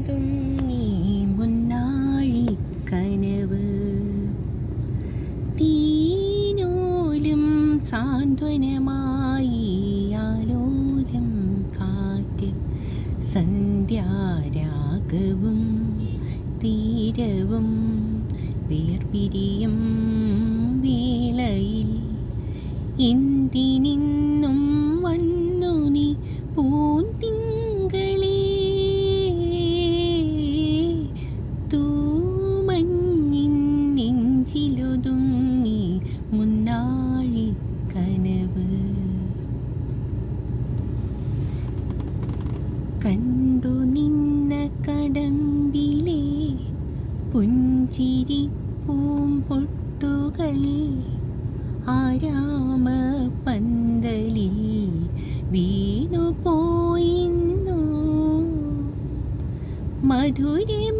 നെഞ്ചിലൊതുങ്ങി മുന്നാഴി കനവ്. തീനൂലും സാന്ത്വനമായി ആലോലം കാറ്റ് സന്ധ്യാരാഗവും തീരവും വേർപിരിയും വേളയിൽ എന്തിനിന്നും കണ്ടു നിന്ന കടമ്പിലെ പുഞ്ചിരി പൂമ്പൊട്ടുകൾ. ആരാമ പന്തലിൽ വീണു പോയിന്നു മധുരമീ